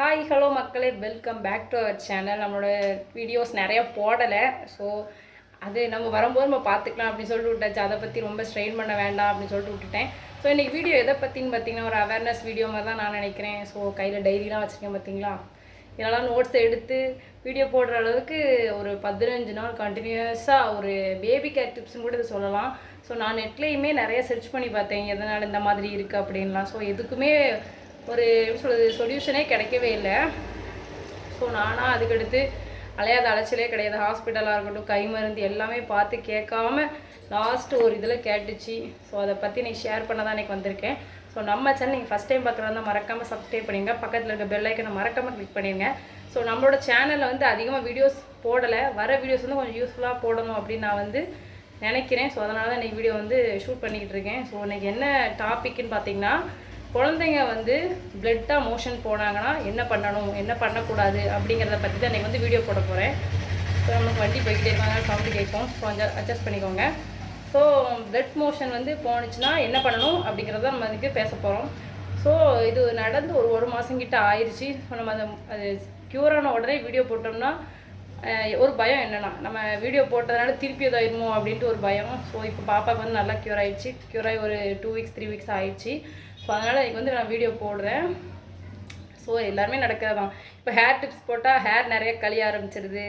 Hi hello மக்களே. Welcome back to our channel நம்மளோட videos நிறைய போடலை. ஸோ அது நம்ம வரும்போது நம்ம பார்த்துக்கலாம் அப்படின்னு சொல்லிட்டு விட்டாச்சு. அதை பற்றி ரொம்ப ஸ்ட்ரெயின் பண்ண வேண்டாம் அப்படின்னு சொல்லிட்டு விட்டுட்டேன். ஸோ இன்றைக்கி வீடியோ எதை பற்றின்னு பார்த்தீங்கன்னா ஒரு அவேர்னஸ் வீடியோ மாதிரி தான் நான் நினைக்கிறேன். ஸோ கையில் டைரிலாம் வச்சுருக்கேன் பார்த்தீங்களா? இதெல்லாம் நோட்ஸ் எடுத்து வீடியோ போடுற அளவுக்கு ஒரு பதினஞ்சு நாள் கண்டினியூஸாக ஒரு பேபி கேர் டிப்ஸ்னு கூட இதை சொல்லலாம். ஸோ நான் நெட்லேயுமே நிறைய சர்ச் பண்ணி பார்த்தேன். எதனால் இந்த மாதிரி இருக்குது அப்படின்லாம். ஸோ எதுக்குமே ஒரு எப்படி சொல்கிறது சொல்யூஷனே கிடைக்கவே இல்லை. ஸோ நானாக அதுக்கடுத்து அலையாத அலைச்சலே கிடையாது. ஹாஸ்பிட்டலாக இருக்கட்டும் கை மருந்து எல்லாமே பார்த்து கேட்காம லாஸ்ட் ஒரு இதில் கேட்டுச்சு. ஸோ அதை பற்றி நீ ஷேர் பண்ண தான் எனக்கு வந்திருக்கேன். ஸோ நம்ம சேனல் நீங்கள் ஃபஸ்ட் டைம் பார்க்குறதா மறக்காமல் சப்ஸ்கிரைப் பண்ணிங்க பக்கத்தில் இருக்க பெல் ஐக்கனை மறக்காமல் கிளிக் பண்ணிடுங்க ஸோ நம்மளோட சேனலில் வந்து அதிகமாக வீடியோஸ் போடலை. வர வீடியோஸ் வந்து கொஞ்சம் யூஸ்ஃபுல்லாக போடணும் அப்படின்னு நான் வந்து நினைக்கிறேன். ஸோ அதனால தான் இன்றைக்கி வீடியோ வந்து ஷூட் பண்ணிக்கிட்டு இருக்கேன். ஸோ இன்றைக்கி என்ன டாப்பிக்குன்னு பார்த்தீங்கன்னா குழந்தைங்க வந்து பிளட்டாக மோஷன் போனாங்கன்னா என்ன பண்ணணும் என்ன பண்ணக்கூடாது அப்படிங்கிறத பற்றி தான் இன்றைக்கி வந்து வீடியோ போட போகிறேன் ஸோ நமக்கு வண்டி போய்கிட்டே இருக்காங்க சவுண்டு கேட்கும். ஸோ கொஞ்சம் அட்ஜஸ்ட் பண்ணிக்கோங்க. ஸோ பிளட் மோஷன் வந்து போணுச்சுன்னா என்ன பண்ணணும் அப்படிங்கிறத நம்ம இதுக்கு பேச போகிறோம் ஸோ இது நடந்து ஒரு ஒரு மாதம் கிட்ட ஆயிடுச்சு ஸோ நம்ம அந்த அது க்யூரான உடனே வீடியோ போட்டோம்னா ஒரு பயம் என்னென்னா நம்ம வீடியோ போட்டதுனால திருப்பி இதாயிருமோ அப்படின்ட்டு ஒரு பயம். ஸோ இப்போ பாப்பாவுக்கு வந்து நல்லா க்யூர் ஆயிடுச்சு. க்யூர் ஆகி ஒரு டூ வீக்ஸ் த்ரீ வீக்ஸ் ஆயிடுச்சு. ஸோ அதனால் இன்றைக்கி வந்து நான் வீடியோ போடுறேன். ஸோ எல்லாருமே நடக்கிறது தான் இப்போ ஹேர் டிப்ஸ் போட்டால் ஹேர் நிறைய கழிய ஆரம்பிச்சிருது.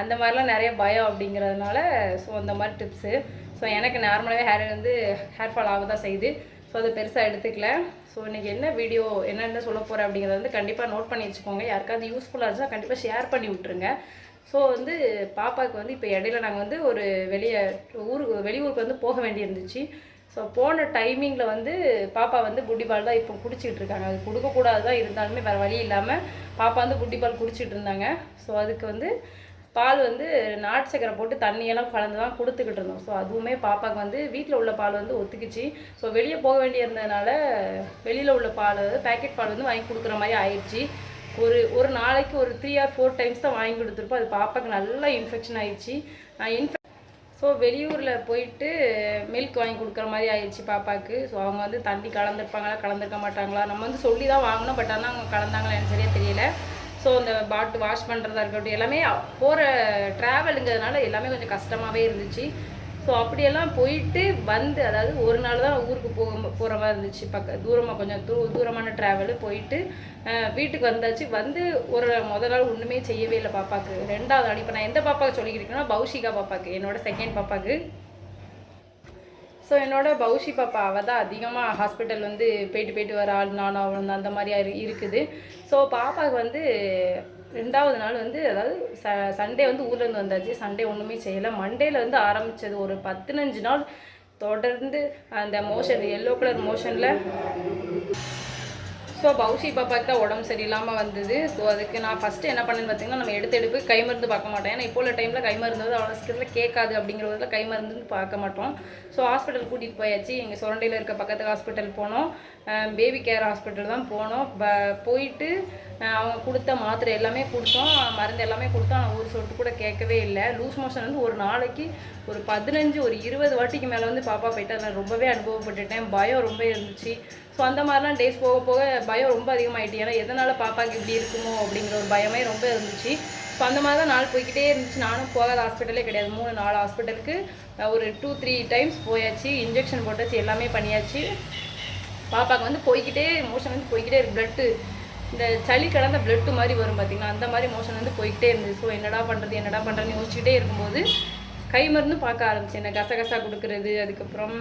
அந்த மாதிரிலாம் நிறைய பயம் அப்படிங்கிறதுனால ஸோ அந்த மாதிரி டிப்ஸு ஸோ எனக்கு நார்மலாகவே ஹேர் வந்து ஹேர் ஃபால் ஆக தான் செய்யுது. ஸோ அதை பெருசாக எடுத்துக்கல. ஸோ இன்றைக்கி என்ன வீடியோ என்னென்ன சொல்ல போகிறேன் அப்படிங்கிறத வந்து கண்டிப்பாக நோட் பண்ணி வச்சுக்கோங்க. யாருக்காவது யூஸ்ஃபுல்லாக இருந்தால் கண்டிப்பாக ஷேர் பண்ணி விட்ருங்க ஸோ வந்து பாப்பாவுக்கு வந்து இப்போ இடையில நாங்கள் வந்து ஒரு வெளியே ஊருக்கு வெளியூருக்கு வந்து போக வேண்டியிருந்துச்சு. ஸோ போன டைமிங்கில் வந்து பாப்பா வந்து புட்டி பால் தான் இப்போ குடிச்சிட்டு இருக்காங்க. அது கொடுக்கக்கூடாது தான் இருந்தாலுமே வேறு வழி இல்லாமல் பாப்பா வந்து புட்டி பால் குடிச்சிட்டு இருந்தாங்க. ஸோ அதுக்கு வந்து பால் வந்து நாட்டு சக்கரை போட்டு தண்ணியெல்லாம் கலந்து தான் கொடுத்துக்கிட்டு இருந்தோம். ஸோ அதுவுமே பாப்பாவுக்கு வந்து வீட்டில் உள்ள பால் வந்து ஒத்துக்குச்சு. ஸோ வெளியே போக வேண்டியிருந்ததுனால வெளியில் உள்ள பால் பேக்கெட் பால் வந்து வாங்கி கொடுக்குற மாதிரி ஆயிடுச்சு. ஒரு ஒரு நாளைக்கு ஒரு த்ரீ ஆர் ஃபோர் டைம்ஸ் தான் வாங்கி கொடுத்துருப்போம். அது பாப்பாவுக்கு நல்லா இன்ஃபெக்ஷன் ஆயிடுச்சு. இன்ஃபெக் ஸோ வெளியூரில் போயிட்டு மில்க் வாங்கி கொடுக்குற மாதிரி ஆயிடுச்சு பாப்பாவுக்கு ஸோ அவங்க வந்து தண்ணி கலந்துருப்பாங்களா கலந்துருக்க மாட்டாங்களா? நம்ம வந்து சொல்லி தான் வாங்கினோம் பட் ஆனால் அவங்க கலந்தாங்களா எனக்கு சரியாக தெரியல. ஸோ அந்த பாட்டு வாஷ் பண்ணுறதா இருக்கட்டும் எல்லாமே போகிற ட்ராவலுங்கிறதுனால எல்லாமே கொஞ்சம் கஷ்டமாகவே இருந்துச்சு. ஸோ அப்படியெல்லாம் போயிட்டு வந்து அதாவது ஒரு நாள் தான் ஊருக்கு போக போகிற மாதிரி இருந்துச்சு. பக்க தூரமாக கொஞ்சம் தூ தூரமான ட்ராவலு போயிட்டு வீட்டுக்கு வந்தாச்சு. வந்து ஒரு முத நாள் ஒன்றுமே செய்யவே இல்லை பாப்பாவுக்கு ரெண்டாவது நாள் இப்போ நான் எந்த பாப்பாவுக்கு சொல்லிக்கிட்டேன்னா பௌஷிகா பாப்பாக்கு என்னோட செகண்ட் பாப்பாவுக்கு ஸோ என்னோட பௌஷி பாப்பா அவள் தான் அதிகமாக ஹாஸ்பிட்டல் வந்து போயிட்டு போயிட்டு வர ஆள் நானும் அவளும் அந்த மாதிரி இரு- இருக்குது. ஸோ பாப்பாவுக்கு வந்து ரெண்டாவது நாள் வந்து அதாவது ச சண்டே வந்து ஊர்லேருந்து வந்தாச்சு. சண்டே ஒன்றுமே செய்யலை. மண்டேலேருந்து ஆரம்பித்தது ஒரு பதினஞ்சு நாள் தொடர்ந்து அந்த மோஷன் எல்லோ கலர் மோஷனில் ஸோ பவுஷி பாப்பாக்கு தான் உடம்பு சரியில்லாமல் வந்தது. ஸோ அதுக்கு நான் ஃபஸ்ட்டு என்ன பண்ணேன்னு பார்த்தீங்கன்னா நம்ம எடுத்து எடுப்பு கை மருந்து பார்க்க மாட்டேன் ஏன்னா இப்போ உள்ள டைமில் கை மருந்து வந்து அவ்வளோ சீக்கிரத்தில் கேட்காது அப்படிங்கிறதுல கை மருந்து பார்க்க மாட்டோம். ஸோ ஹாஸ்பிட்டல் கூட்டிகிட்டு போயாச்சு. எங்கள் சுரண்டையில் இருக்க பக்கத்து ஹாஸ்பிட்டல் போனோம். பேபி கேர் ஹாஸ்பிட்டல் தான் போனோம். ப போயிட்டு அவங்க கொடுத்த மாத்திரை எல்லாமே கொடுத்தோம். மருந்து எல்லாமே கொடுத்தோம். ஆனால் ஒரு சொட்டு கூட கேட்கவே இல்லை. லூஸ் மோஷன் வந்து ஒரு நாளைக்கு ஒரு பதினஞ்சு ஒரு இருபது வாட்டிக்கு மேலே வந்து பாப்பா போயிட்டு. அதில் ரொம்பவே அனுபவப்பட்டுட்டேன். பயம் ரொம்ப இருந்துச்சு. ஸோ அந்த மாதிரிலாம் டேஸ் போக போக பயம் ரொம்ப அதிகமாகிட்டு ஏன்னா எதனால் பாப்பாக்கு இப்படி இருக்குமோ அப்படிங்கிற ஒரு பயமே ரொம்ப இருந்துச்சு. ஸோ அந்த மாதிரி தான் நாள் போய்க்கிட்டே இருந்துச்சு. நானும் போகாத ஹாஸ்பிட்டலே கிடையாது. மூணு நாலு ஹாஸ்பிட்டலுக்கு ஒரு டூ த்ரீ டைம்ஸ் போயாச்சு. இன்ஜெக்ஷன் போட்டாச்சு எல்லாமே பண்ணியாச்சு. பாப்பாவுக்கு வந்து போய்க்கிட்டே மோஷன் வந்து போய்க்கிட்டே இருக்கு. பிளட்டு இந்த சளி கலந்த பிளட்டு மாதிரி வரும் பார்த்திங்கன்னா அந்த மாதிரி மோஷன் வந்து போய்கிட்டே இருந்துச்சு ஸோ என்னடா பண்ணுறது என்னடா பண்ணுறதுன்னு யோசிச்சுக்கிட்டே இருக்கும்போது கை மருந்து பார்க்க ஆரம்பிச்சேன். இந்த கசகசா கொடுக்குறது அதுக்கப்புறம்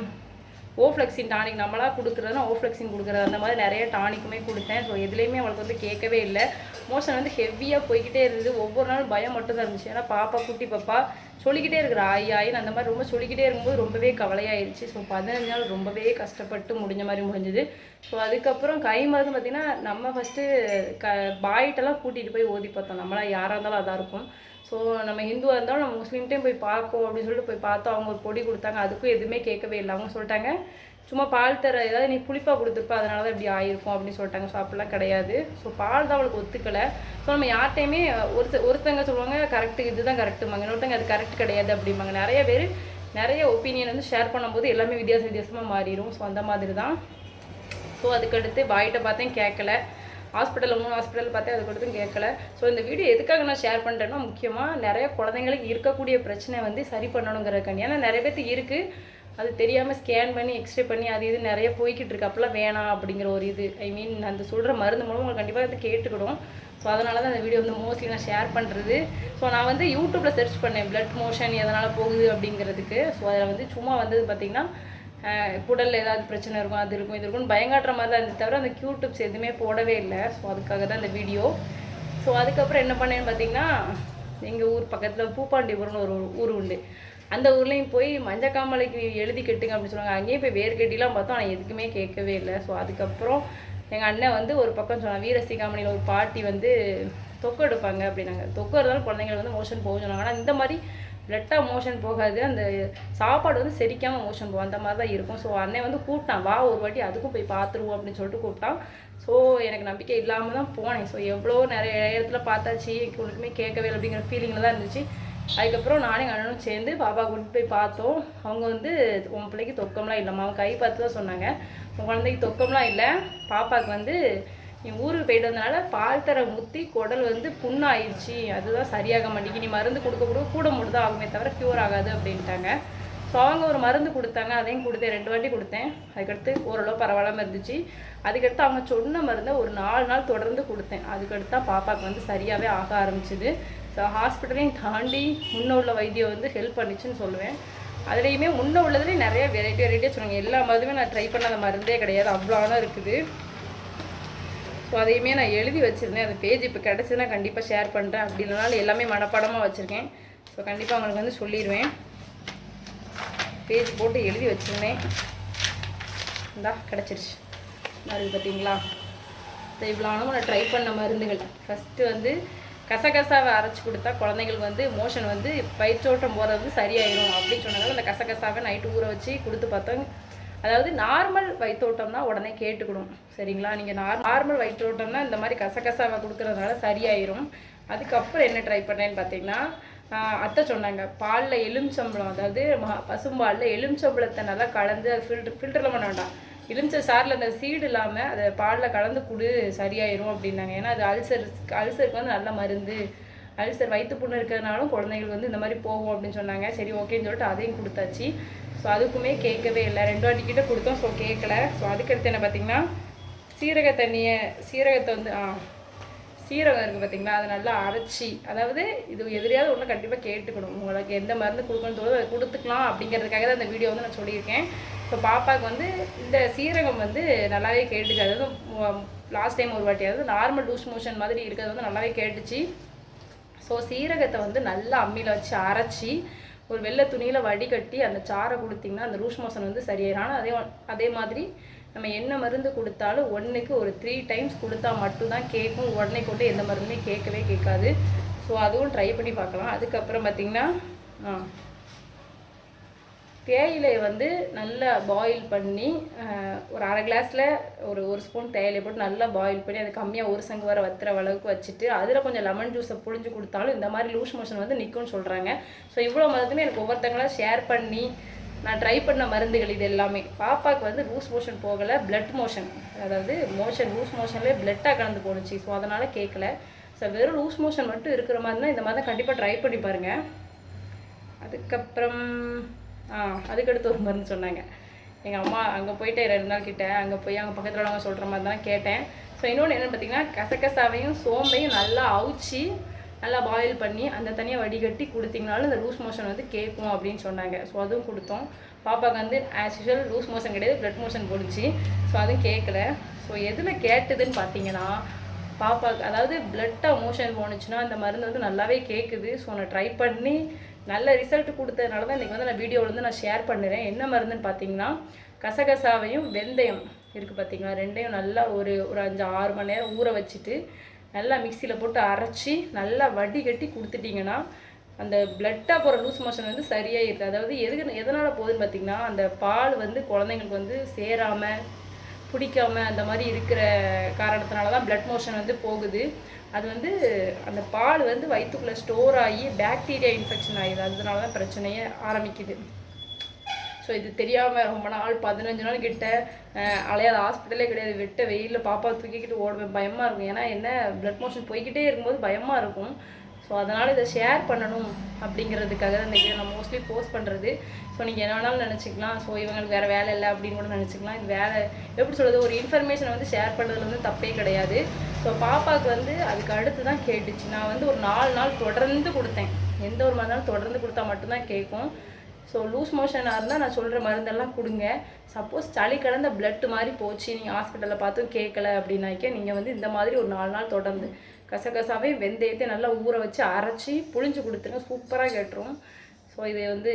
ஓஃப்ளெக்சின் டானிக் நம்மளா கொடுக்குறதுனா ஓஃப்ளெக்சின் கொடுக்குறது அந்த மாதிரி நிறைய டானிக்குமே கொடுத்தேன். ஸோ எதுலேயுமே அவளுக்கு வந்து கேட்கவே இல்லை. மோஷன் வந்து ஹெவியாக போய்கிட்டே இருந்தது. ஒவ்வொரு நாளும் பயம் மட்டும் தான் இருந்துச்சு. ஏன்னா பாப்பா குட்டி பாப்பா சொல்லிக்கிட்டே இருக்கிற. ஆயி ஆயின்னு அந்த மாதிரி ரொம்ப சொல்லிக்கிட்டே இருக்கும்போது ரொம்பவே கவலையாயிருச்சு. ஸோ பதினஞ்சு நாள் ரொம்பவே கஷ்டப்பட்டு முடிஞ்ச மாதிரி முடிஞ்சது. ஸோ அதுக்கப்புறம் கை மருந்து பார்த்திங்கன்னா நம்ம ஃபஸ்ட்டு க பாயிட்டெல்லாம் கூட்டிகிட்டு போய் ஓதி பார்த்தோம். நம்மளாம் யாராக இருந்தாலும் அதாக இருக்கும். ஸோ நம்ம ஹிந்துவாக இருந்தாலும் நம்ம முஸ்லீம்கிட்டையும் போய் பார்ப்போம் அப்படின்னு சொல்லிட்டு போய் பார்த்தோம் அவங்க ஒரு பொடி கொடுத்தாங்க. அதுக்கும் எதுவுமே கேட்கவே இல்லை. அவங்க சொல்லிட்டாங்க சும்மா பால் தர ஏதாவது நீ புளிப்பாக கொடுத்துருப்ப அதனால தான் இப்படி ஆயிருக்கும் அப்படின்னு சொல்லிட்டாங்க. ஸோ அப்படிலாம் கிடையாது. ஸோ பால் தான் அவளுக்கு ஒத்துக்கலை. ஸோ நம்ம யார்கிட்டையுமே ஒருத்த ஒருத்தங்க சொல்லுவாங்க கரெக்டு இதுதான் கரெக்டுமாங்க இன்னொருத்தங்க அது கரெக்ட் கிடையாது அப்படிம்பாங்க. நிறைய பேர் நிறைய ஒப்பீனியன் வந்து ஷேர் பண்ணும்போது எல்லாமே வித்தியாச வித்தியாசமாக மாறிடும் ஸோ அந்த மாதிரி தான் ஸோ அதுக்கடுத்து பாய்கிட்ட பார்த்தேன் கேட்கல. ஹாஸ்பிட்டலில் மூணு ஹாஸ்பிட்டல் பார்த்தே அது கொடுத்தும் கேட்கல. ஸோ இந்த வீடியோ எதுக்காக நான் ஷேர் பண்ணுறேன்னா முக்கியமாக நிறைய குழந்தைங்களுக்கு இருக்கக்கூடிய பிரச்சனை வந்து சரி பண்ணணுங்கிறக்காண்டி ஏன்னா நிறைய பேர்த்துக்கு இருக்குது அது தெரியாமல் ஸ்கேன் பண்ணி எக்ஸ்ரே பண்ணி அது இது நிறைய போய்கிட்டு இருக்கு. அப்போல்லாம் வேணாம் அப்படிங்கிற ஒரு இது. ஐ மீன் அந்த சொல்கிற மருந்து மூலம் உங்களுக்கு கண்டிப்பாக வந்து கேட்டுக்கிடும். ஸோ அதனால தான் அந்த வீடியோ வந்து மோஸ்ட்லி நான் ஷேர் பண்ணுறது ஸோ நான் வந்து யூடியூப்பில் சர்ச் பண்ணேன். பிளட் மோஷன் எதனால் போகுது அப்படிங்கிறதுக்கு. ஸோ அதில் வந்து சும்மா வந்தது பார்த்திங்கன்னா குடலில் ஏதாவது பிரச்சனை இருக்கும் அது இருக்கும் இது இருக்கும்னு பயங்காட்டுற மாதிரி தான் இருந்தது தவிர அந்த க்யூ டிப்ஸ் எதுவுமே போடவே இல்லை. ஸோ அதுக்காக தான் இந்த வீடியோ ஸோ அதுக்கப்புறம் என்ன பண்ணேன்னு பார்த்தீங்கன்னா எங்கள் ஊர் பக்கத்தில் பூப்பாண்டிபுரம்னு ஒரு ஊர் உண்டு. அந்த ஊர்லேயும் போய் மஞ்சக்காமலைக்கு எழுதி கெட்டுங்க அப்படின்னு சொல்லுவாங்க. அங்கேயும் போய் வேர் கட்டிலாம் பார்த்தோம் ஆனால் எதுக்குமே கேட்கவே இல்லை. ஸோ அதுக்கப்புறம் எங்கள் அண்ணன் வந்து ஒரு பக்கம் சொன்னாங்க வீரசிகாமணியில் ஒரு பாட்டி வந்து தொக்கு எடுப்பாங்க அப்படின்னாங்க. தொக்கு இருந்தாலும் குழந்தைங்களுக்கு வந்து மோஷன் போகும் சொன்னாங்க. ஆனால் இந்த மாதிரி பிளட்டாக மோஷன் போகாது. அந்த சாப்பாடு வந்து செரிக்காமல் மோஷன் போகும் அந்த மாதிரி தான் இருக்கும். ஸோ அண்ணன் வந்து கூப்பிட்டான். வா ஒரு வாட்டி அதுக்கும் போய் பார்த்துருவோம் அப்படின்னு சொல்லிட்டு கூப்பிட்டான். ஸோ எனக்கு நம்பிக்கை இல்லாமல் தான் போனேன். ஸோ எவ்வளோ நிறைய இடத்துல பார்த்தாச்சு. உனக்குமே கேட்கவே அப்படிங்கிற ஃபீலிங்கில் தான் இருந்துச்சு. அதுக்கப்புறம் நானே எங்கள் அண்ணனும் சேர்ந்து பாபா கூட்டிட்டு போய் பார்த்தோம். அவங்க வந்து உன் பிள்ளைக்கு தொக்கம்லாம் இல்லைம்மா. அவங்க கை பார்த்து தான் சொன்னாங்க. உன் குழந்தைக்கு தொக்கம்லாம் இல்லை. பாப்பாவுக்கு வந்து என் ஊருக்கு போயிட்டு வந்தனால பால் தர முத்தி குடல் வந்து புண்ணாயிடுச்சு. அதுதான் சரியாக மாட்டேங்கி நீ மருந்து கொடுக்க கூட கூட மட்டும் தான் ஆகுமே தவிர க்யூர் ஆகாது அப்படின்ட்டாங்க. ஸோ அவங்க ஒரு மருந்து கொடுத்தாங்க. அதையும் கொடுத்தேன். ரெண்டு வாட்டி கொடுத்தேன். அதுக்கடுத்து ஓரளவு பரவாயில்லாமல் இருந்துச்சு. அதுக்கடுத்து அவங்க சொன்ன மருந்தை ஒரு நாலு நாள் தொடர்ந்து கொடுத்தேன். அதுக்கடுத்து தான் பாப்பாவுக்கு வந்து சரியாகவே ஆக ஆரம்பிச்சிது. ஸோ ஹாஸ்பிட்டலையும் தாண்டி முன்ன உள்ள வைத்தியம் வந்து ஹெல்ப் பண்ணிச்சுன்னு சொல்லுவேன். அதுலேயுமே முன்ன உள்ளதுலேயும் நிறைய வெரைட்டி வெரைட்டியாக சொன்னாங்க எல்லா மருந்துமே நான் ட்ரை பண்ணாத மருந்தே கிடையாது. அவ்வளோ இருக்குது. ஸோ அதையுமே நான் எழுதி வச்சுருந்தேன். அந்த பேஜ் இப்போ கிடச்சதுன்னா கண்டிப்பாக ஷேர் பண்ணுறேன் அப்படி இல்லைனாலும் எல்லாமே மனப்பாடமாக வச்சுருக்கேன். ஸோ கண்டிப்பாக அவங்களுக்கு வந்து சொல்லிடுவேன். பேஜ் போட்டு எழுதி வச்சுருந்தேன். இந்தா கிடச்சிருச்சு. மருந்து பார்த்தீங்களா ஸோ இவ்வளோ நான் ட்ரை பண்ண மருந்துகள். ஃபஸ்ட்டு வந்து கசகசாவை அரைச்சி கொடுத்தா குழந்தைங்களுக்கு வந்து மோஷன் வந்து பயிற்சோட்டம் போகிறது வந்து சரியாயிடும் அப்படின்னு சொன்னதால் அந்த கசகசாவை நைட்டு ஊற வச்சு கொடுத்து பார்த்தோம். அதாவது நார்மல் வயிற்றோட்டம்னா உடனே கேட்டுக்கணும் சரிங்களா? நீங்கள் நார் நார்மல் வயிற்றோட்டம்னா இந்த மாதிரி கசகசாவை கொடுக்குறதுனால சரியாயிரும். அதுக்கப்புறம் என்ன ட்ரை பண்ணேன்னு பார்த்தீங்கன்னா அத்தை சொன்னாங்க பாலில் எலுமிச்சம்பளம் அதாவது ம பசும்பாலில் எலுமிச்சம்பழத்தை நல்லா கலந்து அது ஃபில்டர் ஃபில்டரில் பண்ண வேண்டாம். எலுமிச்சை சாரில் அந்த சீடு இல்லாமல் அதை பாலில் கலந்து குடு சரியாயிரும் அப்படின்னாங்க. ஏன்னா அது அல்சர் அல்சருக்கு வந்து நல்ல மருந்து. அல்சர் வயிற்று புண்ணு இருக்கிறதுனாலும் குழந்தைங்களுக்கு வந்து இந்த மாதிரி போகும் அப்படின்னு சொன்னாங்க. சரி ஓகேன்னு சொல்லிட்டு அதையும் கொடுத்தாச்சு. ஸோ அதுக்குமே கேட்கவே இல்லை. ரெண்டு வாட்டி கிட்ட கொடுத்தோம். ஸோ கேட்கல. ஸோ அதுக்கடுத்து என்ன பார்த்தீங்கன்னா சீரக தண்ணியை சீரகத்தை வந்து ஆ சீரகம் இருக்குது பார்த்தீங்களா? அதை நல்லா அரைச்சி அதாவது இது எதிரியாவது ஒன்று கண்டிப்பாக கேட்டுக்கணும். உங்களுக்கு எந்த மருந்து கொடுக்கணும் தோணுதோ அதை கொடுத்துக்கலாம் அப்படிங்கிறதுக்காக தான் அந்த வீடியோ வந்து நான் சொல்லியிருக்கேன். ஸோ பாப்பாவுக்கு வந்து இந்த சீரகம் வந்து நல்லாவே கேட்டுச்சு. அதாவது லாஸ்ட் டைம் ஒரு வாட்டி அதாவது நார்மல் லூஸ் மோஷன் மாதிரி இருக்கிறது வந்து நல்லாவே கேட்டுச்சு. ஸோ சீரகத்தை வந்து நல்லா அம்மியில் வச்சு அரைச்சி ஒரு வெள்ளை துணியில் வடிகட்டி அந்த சாரை கொடுத்தீங்கன்னா அந்த ரூஷ் மோஷன் வந்து சரியாயிரும். ஆனால் அதே அதே மாதிரி நம்ம என்ன மருந்து கொடுத்தாலும் ஒன்றுக்கு ஒரு த்ரீ டைம்ஸ் கொடுத்தா மட்டும்தான் கேட்கும். உடனே கொண்டு எந்த மருந்துமே கேட்கவே கேட்காது. ஸோ அதுவும் ட்ரை பண்ணி பார்க்கலாம். அதுக்கப்புறம் பார்த்திங்கன்னா தேயிலை தேயிலையை வந்து நல்லா பாயில் பண்ணி ஒரு அரை கிளாஸில் ஒரு ஒரு ஸ்பூன் தேயிலை போட்டு நல்லா பாயில் பண்ணி அது கம்மியாக ஒரு சங்கு வர வத்துற அளவுக்கு வச்சுட்டு அதில் கொஞ்சம் லெமன் ஜூஸை புழிஞ்சு கொடுத்தாலும் இந்த மாதிரி லூஸ் மோஷன் வந்து நிற்கும்னு சொல்கிறாங்க ஸோ இவ்வளோ மருந்துமே எனக்கு ஒவ்வொருத்தங்களா ஷேர் பண்ணி நான் ட்ரை பண்ண மருந்துகள் இது எல்லாமே. பாப்பாவுக்கு வந்து லூஸ் மோஷன் போகலை பிளட் மோஷன் அதாவது மோஷன் லூஸ் மோஷன்லேயே பிளட்டாக கலந்து போணுச்சு. ஸோ அதனால் கேட்கல ஸோ வெறும் லூஸ் மோஷன் மட்டும் இருக்கிற மாதிரி தான் இந்த மாதிரி தான் கண்டிப்பாக ட்ரை பண்ணி பாருங்கள் அதுக்கப்புறம் அதுக்கடுத்து ஒரு மருந்து சொன்னாங்க. எங்கள் அம்மா அங்கே போயிட்டு ரெண்டு நாள் கிட்ட அங்கே போய் அங்கே பக்கத்தில் உள்ளவங்க சொல்கிற மாதிரி தான் கேட்டேன். ஸோ இன்னொன்று என்னென்னு பார்த்தீங்கன்னா கசகசாவையும் சோம்பையும் நல்லா அவிச்சு நல்லா பாயில் பண்ணி அந்த தனியாக வடிகட்டி கொடுத்தீங்கனாலும் இந்த லூஸ் மோஷன் வந்து கேட்கும் அப்படின்னு சொன்னாங்க. ஸோ அதுவும் கொடுத்தோம். பாப்பாவுக்கு வந்து ஆஸ் யூஷுவல் லூஸ் மோஷன் கிடையாது பிளட் மோஷன் போடுச்சு. ஸோ அதுவும் கேட்கல. ஸோ எதில் கேட்டுதுன்னு பார்த்தீங்கன்னா பாப்பாவுக்கு அதாவது பிளட்டாக மோஷன் போணுச்சுன்னா அந்த மருந்து வந்து நல்லாவே கேட்குது ஸோ நான் ட்ரை பண்ணி நல்ல ரிசல்ட் கொடுத்ததுனால தான் இன்றைக்கி வந்து நான் வீடியோவில் வந்து நான் ஷேர் பண்ணுறேன். என்ன மருந்துன்னு பார்த்தீங்கன்னா கசகசாவையும் வெந்தயம் இருக்குது பார்த்தீங்களா? ரெண்டையும் நல்லா ஒரு ஒரு அஞ்சு ஆறு மணி நேரம் ஊற வச்சுட்டு நல்லா மிக்சியில் போட்டு அரைச்சி நல்லா வடிகட்டி கொடுத்துட்டிங்கன்னா அந்த பிளட்டாக போகிற லூஸ் மோஷன் வந்து சரியாயிருது. அதாவது எதுக்கு எதனால் போகுதுன்னு பார்த்தீங்கன்னா அந்த பால் வந்து குழந்தைங்களுக்கு வந்து சேராமல் பிடிக்காம அந்த மாதிரி இருக்கிற காரணத்தினால தான் பிளட் மோஷன் வந்து போகுது. அது வந்து அந்த பால் வந்து வயிற்றுக்குள்ளே ஸ்டோர் ஆகி பாக்டீரியா இன்ஃபெக்ஷன் ஆகிடுது அதனால தான் பிரச்சனையே ஆரம்பிக்குது. ஸோ இது தெரியாமல் ரொம்ப நாள் பதினஞ்சு நாள் கிட்ட அலையாத ஹாஸ்பிட்டலே கிடையாது. வெட்ட வெயிலில் பாப்பா தூக்கிக்கிட்டு ஓடுவேன். பயமாக இருக்கும். ஏன்னா என்ன ப்ளட் மோஷன் போய்கிட்டே இருக்கும்போது பயமாக இருக்கும். ஸோ அதனால் இதை ஷேர் பண்ணணும் அப்படிங்கிறதுக்காக தான் இந்த வீடியோ நான் மோஸ்ட்லி போஸ்ட் பண்ணுறது ஸோ நீங்கள் என்ன வேணாலும் நினச்சிக்கலாம். ஸோ இவங்களுக்கு வேறு வேலை இல்லை அப்படின்னு கூட நினச்சிக்கலாம். இது வேலை எப்படி சொல்கிறது ஒரு இன்ஃபர்மேஷனை வந்து ஷேர் பண்ணுறதுல வந்து தப்பே கிடையாது. ஸோ பாப்பாவுக்கு வந்து அதுக்கு அடுத்து தான் கேட்டுச்சு. நான் வந்து ஒரு நாலு நாள் தொடர்ந்து கொடுத்தேன். எந்த ஒரு மருந்தாலும் தொடர்ந்து கொடுத்தா மட்டும்தான் கேட்கும். ஸோ லூஸ் மோஷனாக இருந்தால் நான் சொல்கிற மருந்தெல்லாம் கொடுங்க. சப்போஸ் சளி கலந்த பிளட்டு மாதிரி போச்சு. நீங்கள் ஹாஸ்பிட்டலில் பார்த்தும் கேட்கல அப்படின்னாக்க நீங்கள் வந்து இந்த மாதிரி ஒரு நாலு நாள் தொடர்ந்து கசகசாவே வெந்தயத்தை நல்லா ஊற வச்சு அரைச்சி புழிஞ்சு கொடுத்துருங்க. சூப்பராக கேட்டுரும். ஸோ இது வந்து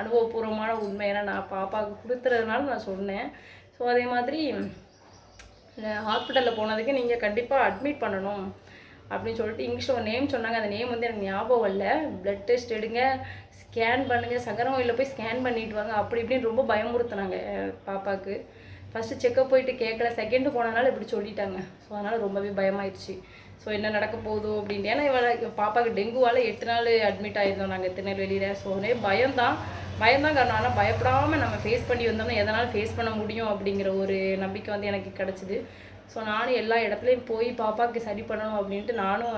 அனுபவபூர்வமான உண்மை. ஏன்னா நான் பாப்பாவுக்கு கொடுத்துறதுனால நான் சொன்னேன். ஸோ அதே மாதிரி ஹாஸ்பிட்டலில் போனதுக்கு நீங்கள் கண்டிப்பாக அட்மிட் பண்ணணும் அப்படின்னு சொல்லிட்டு இங்கிலீஷில் ஒரு நேம் சொன்னாங்க. அந்த நேம் வந்து எனக்கு ஞாபகம் இல்லை. ப்ளட் டெஸ்ட் எடுங்க ஸ்கேன் பண்ணுங்கள் சங்கரம் கோயிலில் போய் ஸ்கேன் பண்ணிட்டு வாங்க. அப்படி இப்படின்னு ரொம்ப பயமுறுத்துனாங்க பாப்பாவுக்கு. ஃபஸ்ட்டு செக்கப் போயிட்டு கேட்கல செகண்டு போனதுனால இப்படி சொல்லிட்டாங்க. ஸோ அதனால் ரொம்பவே பயமாயிடுச்சு ஸோ என்ன நடக்க போகுதோ அப்படின்ட்டு. ஏன்னா இவளை பாப்பாவுக்கு டெங்குவால் எட்டு நாள் அட்மிட் ஆயிருந்தோம் நாங்கள் திருநெல்வேலியில். ஸோ ஒரே பயம்தான். பயம்தான் காரணம். ஆனால் பயப்படாமல் நம்ம ஃபேஸ் பண்ணி வந்தோம்னா எதனால் ஃபேஸ் பண்ண முடியும் அப்படிங்கிற ஒரு நம்பிக்கை வந்து எனக்கு கிடச்சிது. ஸோ நானும் எல்லா இடத்துலையும் போய் பாப்பாவுக்கு சரி பண்ணணும் அப்படின்ட்டு நானும்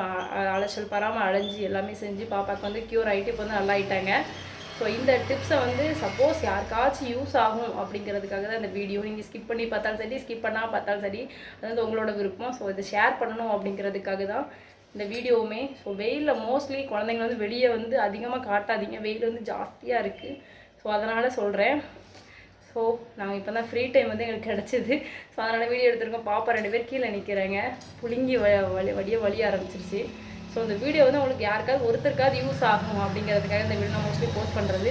அலைச்சல் பராமல் அலைஞ்சு எல்லாமே செஞ்சு பாப்பாவுக்கு வந்து க்யூர் ஆகிட்டு இப்போ வந்து நல்லா ஆயிட்டாங்க. ஸோ இந்த டிப்ஸை வந்து சப்போஸ் யாருக்காச்சும் யூஸ் ஆகும் அப்படிங்கிறதுக்காக தான் இந்த வீடியோ நீங்கள் ஸ்கிப் பண்ணி பார்த்தாலும் சரி ஸ்கிப் பண்ணால் பார்த்தாலும் சரி அது வந்து உங்களோட விருப்பம். ஸோ இதை ஷேர் பண்ணணும் அப்படிங்கிறதுக்காக தான் இந்த வீடியோவுமே ஸோ வெயிலில் மோஸ்ட்லி குழந்தைங்க வந்து வெளியே வந்து அதிகமாக காட்டாதீங்க. வெயில் வந்து ஜாஸ்தியாக இருக்குது ஸோ அதனால் சொல்கிறேன் ஸோ நாங்கள் இப்போ தான் ஃப்ரீ டைம் வந்து எங்களுக்கு கிடச்சிது. ஸோ அதனால் வீடியோ எடுத்திருக்கோம். பாப்பா ரெண்டு பேர் கீழே நிற்கிறாங்க புழுங்கி வ வலி வழிய வழி ஆரம்பிச்சிருச்சு. ஸோ இந்த வீடியோ வந்து உங்களுக்கு யாருக்காவது ஒருத்தருக்காவது யூஸ் ஆகும் அப்படிங்கிறதுக்காக இந்த வீடியோ நான் மோஸ்ட்லி போஸ்ட் பண்ணுறது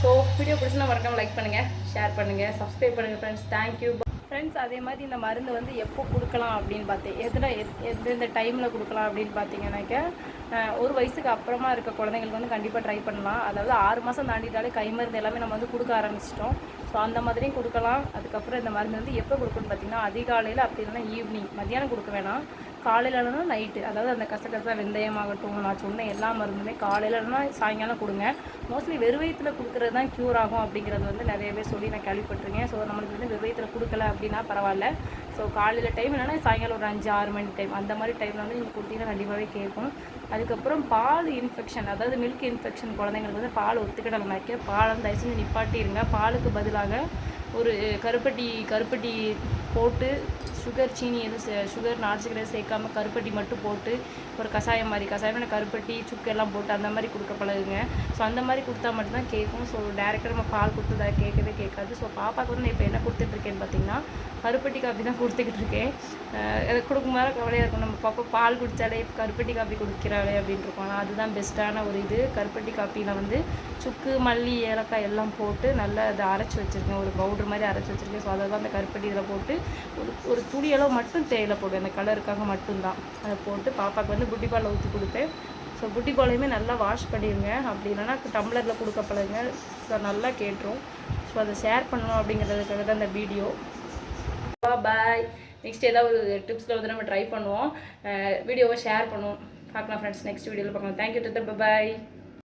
ஸோ வீடியோ பிடிச்சினா மறக்காமல் லைக் பண்ணுங்கள் ஷேர் பண்ணுங்கள் சப்ஸ்கிரைப் பண்ணுங்கள் ஃப்ரெண்ட்ஸ் தேங்க்யூ ஃப்ரெண்ட்ஸ் அதே மாதிரி இந்த மருந்து வந்து எப்போ கொடுக்கலாம் அப்படின்னு பார்த்தேன். எதில் எந்தெந்த டைமில் கொடுக்கலாம் அப்படின்னு பார்த்தீங்கன்னாக்க ஒரு வயசுக்கு அப்புறமா இருக்க குழந்தைங்களுக்கு வந்து கண்டிப்பாக ட்ரை பண்ணலாம். அதாவது ஆறு மாதம் தாண்டிட்டாலே கை மருந்து எல்லாமே நம்ம வந்து கொடுக்க ஆரம்பிச்சிட்டோம். ஸோ அந்த மாதிரியும் கொடுக்கலாம். அதுக்கப்புறம் இந்த மருந்து வந்து எப்போ கொடுக்கணும்னு பார்த்தீங்கன்னா அதிகாலையில் அப்படி இல்லைன்னா ஈவினிங் மத்தியானம் கொடுக்க வேணாம். காலையில் இல்லைனா நைட்டு அதாவது அந்த கசகசா வெந்தயமாகட்டும் நான் சொன்ன எல்லா மருந்துமே காலையில் இல்லைனா சாயங்காலம் கொடுங்க. மோஸ்ட்லி வெறுவயத்தில் கொடுக்குறது தான் க்யூர் ஆகும் அப்படிங்கிறது வந்து நிறைய பேர் சொல்லி நான் கேள்விப்பட்டிருக்கேன். ஸோ நம்மளுக்கு வந்து வெறுவயத்தில் கொடுக்கல அப்படின்னா பரவாயில்ல. ஸோ காலையில் டைம் இல்லைனா சாயங்காலம் ஒரு அஞ்சு ஆறு மணி டைம் அந்த மாதிரி டைமில் வந்து நீங்கள் கொடுத்தீங்கன்னா கண்டிப்பாகவே கேட்கும். அதுக்கப்புறம் பால் இன்ஃபெக்ஷன் அதாவது மில்க் இன்ஃபெக்ஷன் குழந்தைங்களுக்கு வந்து பால் ஒத்துக்கிடலைனாக்க பால் வந்து தயவு செஞ்சு நிப்பாட்டிடுங்க பாலுக்கு பதிலாக ஒரு கருப்பட்டி கருப்பட்டி போட்டு சுகர் சீனி எதுவும் சே சுகர் நாட்டு சேர்க்காம கருப்பட்டி மட்டும் போட்டு ஒரு கஷாயம் மாதிரி கஷாயம் கருப்பட்டி சுக்கெல்லாம் போட்டு அந்த மாதிரி கொடுக்க பழகுங்க. ஸோ அந்த மாதிரி கொடுத்தா மட்டும்தான் கேட்கும். ஸோ டேரெக்டாக நம்ம பால் கொடுத்ததா கேட்கவே கேட்காது. ஸோ பாப்பாவுக்கு வந்து நான் இப்போ என்ன கொடுத்துட்ருக்கேன்னு பார்த்தீங்கன்னா கருப்பட்டி காப்பி தான் கொடுத்துக்கிட்டு இருக்கேன். அதை கொடுக்கும் போது கவலையாக இருக்கும். நம்ம பாப்பா பால் குடித்தாலே கருப்பட்டி காப்பி குடிக்கிறாளே அப்படின்னு இருக்கும். அதுதான் பெஸ்ட்டான ஒரு இது. கருப்பட்டி காப்பியில் வந்து சுக்கு மல்லி ஏலக்காய் எல்லாம் போட்டு நல்லா அதை அரைச்சி வச்சுருக்கேன். ஒரு பவுடர் மாதிரி அரைச்சி வச்சுருக்கேன். ஸோ அதை தான் அந்த கருப்பட்டி இதில் போட்டு ஒரு ஒரு துணியளவு மட்டும் தேயிலை போடுவேன். அந்த கலருக்காக மட்டும்தான். அதை போட்டு பாப்பாவுக்கு வந்து புட்டி பாலில் ஊற்றி கொடுப்பேன். ஸோ புட்டி பாலையுமே நல்லா வாஷ் பண்ணிடுங்க அப்படி இல்லைன்னா டம்ளரில் கொடுக்க பழகுங்க ஸோ நல்லா கேட்டுரும். ஸோ அதை ஷேர் பண்ணணும் அப்படிங்கிறதுக்காக தான் இந்த வீடியோ. பாய் நெக்ஸ்ட் ஏதாவது ஒரு டிப்ஸில் வந்து நம்ம ட்ரை பண்ணுவோம். வீடியோவை ஷேர் பண்ணுவோம். பார்க்கலாம் ஃப்ரெண்ட்ஸ் நெக்ஸ்ட் வீடியோவில் பார்க்கலாம். Thank you bye